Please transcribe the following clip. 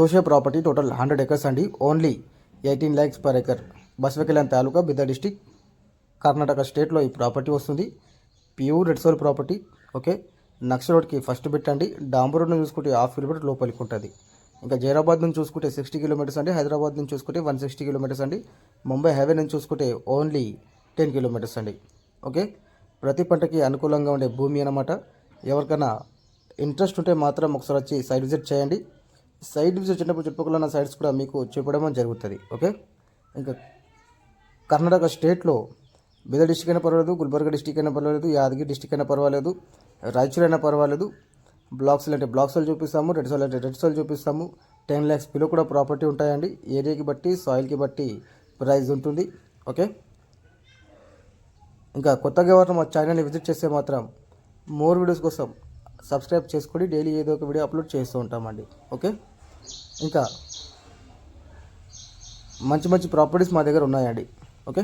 చూసే property total hundred acres అండి. Only eighteen lakhs per acre. Basavakalyan taluka Bidar district Karnataka స్టేట్లో ఈ property వస్తుంది. Pure red soil property okay? నక్ష రోడ్కి first పెట్టండి డాంబర్ రోడ్ను చూసుకుంటే హాఫ్ కిలోమీటర్ లోపలికి ఉంటుంది. ఇంకా జైరాబాద్ నుంచి చూసుకుంటే సిక్స్టీ కిలోమీటర్స్ అండి. హైదరాబాద్ నుంచి చూసుకుంటే వన్ సిక్స్టీ కిలోమీటర్స్ అండి. ముంబై హైవే నుంచి చూసుకుంటే ఓన్లీ టెన్ కిలోమీటర్స్ అండి. ఓకే? ప్రతి పంటకి అనుకూలంగా ఉండే భూమి అన్నమాట. ఎవరికైనా ఇంట్రెస్ట్ ఉంటే మాత్రం ఒకసారి వచ్చి సైట్ విజిట్ చేయండి. సైడ్ విజిట్ వచ్చినప్పుడు చుట్టుపక్కల ఉన్న సైడ్స్ కూడా మీకు చూపడం జరుగుతుంది ఓకే? ఇంకా కర్ణాటక స్టేట్లో బీదర్ డిస్టిక్ అయినా పర్వాలేదు గుల్బర్గా డిస్టిక్ అయినా పర్వాలేదు యాదగిరి డిస్టిక్ అయినా పర్వాలేదు రాయచూర్ అయినా పర్వాలేదు. బ్లాక్స్ అంటే బ్లాక్స్ చూపిస్తాము రెడ్ సోల్ అంటే రెడ్ సోల్ చూపిస్తాము. టెన్ ల్యాక్స్ బిలో కూడా ప్రాపర్టీ ఉంటాయండి. ఏరియాకి బట్టి సాయిల్కి బట్టి ప్రైస్ ఉంటుంది ఓకే? ఇంకా కొత్తగా ఎవరైనా మా ఛానల్ని విజిట్ చేస్తే మాత్రం మోర్ వీడియోస్ కోసం సబ్స్క్రైబ్ చేసుకొని డైలీ ఏదో ఒక వీడియో అప్లోడ్ చేస్తూ ఉంటామండి ఓకే? ఇంకా మంచి మంచి ప్రాపర్టీస్ మా దగ్గర ఉన్నాయండి. ఓకే